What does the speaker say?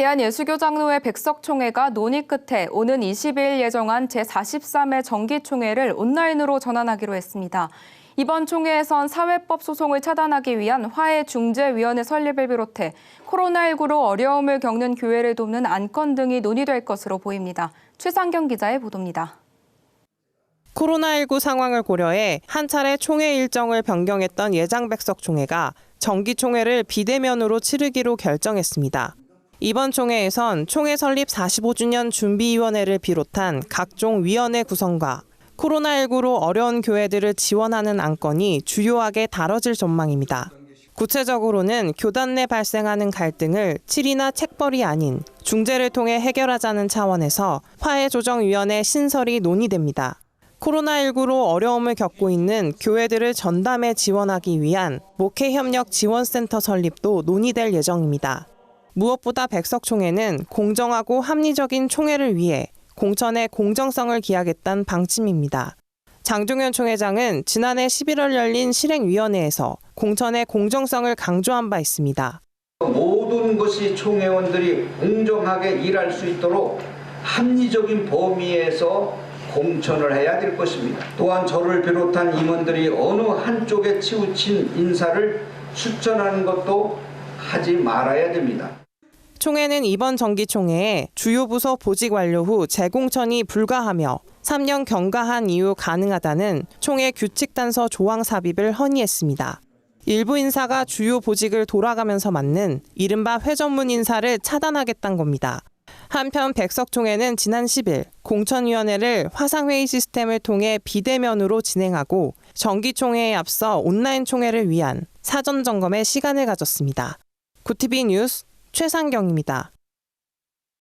대한예수교장로회 백석총회가 논의 끝에 오는 20일 예정한 제43회 정기총회를 온라인으로 전환하기로 했습니다. 이번 총회에선 사회법 소송을 차단하기 위한 화해중재위원회 설립을 비롯해 코로나19로 어려움을 겪는 교회를 돕는 안건 등이 논의될 것으로 보입니다. 최상경 기자의 보도입니다. 코로나19 상황을 고려해 한 차례 총회 일정을 변경했던 예장백석 총회가 정기총회를 비대면으로 치르기로 결정했습니다. 이번 총회에선 총회 설립 45주년 준비위원회를 비롯한 각종 위원회 구성과 코로나19로 어려운 교회들을 지원하는 안건이 주요하게 다뤄질 전망입니다. 구체적으로는 교단 내 발생하는 갈등을 칠이나 책벌이 아닌 중재를 통해 해결하자는 차원에서 화해조정위원회 신설이 논의됩니다. 코로나19로 어려움을 겪고 있는 교회들을 전담해 지원하기 위한 목회협력 지원센터 설립도 논의될 예정입니다. 무엇보다 백석총회는 공정하고 합리적인 총회를 위해 공천의 공정성을 기하겠다는 방침입니다. 장종현 총회장은 지난해 11월 열린 실행위원회에서 공천의 공정성을 강조한 바 있습니다. 모든 것이 총회원들이 공정하게 일할 수 있도록 합리적인 범위에서 공천을 해야 될 것입니다. 또한 저를 비롯한 임원들이 어느 한쪽에 치우친 인사를 추천하는 것도 하지 말아야 됩니다. 총회는 이번 정기총회에 주요 부서 보직 완료 후 재공천이 불가하며 3년 경과한 이후 가능하다는 총회 규칙 단서 조항 삽입을 헌의했습니다. 일부 인사가 주요 보직을 돌아가면서 맡는 이른바 회전문 인사를 차단하겠다는 겁니다. 한편 백석총회는 지난 10일 공천위원회를 화상회의 시스템을 통해 비대면으로 진행하고 정기총회에 앞서 온라인 총회를 위한 사전 점검에 시간을 가졌습니다. 구티비 뉴스 최상경입니다.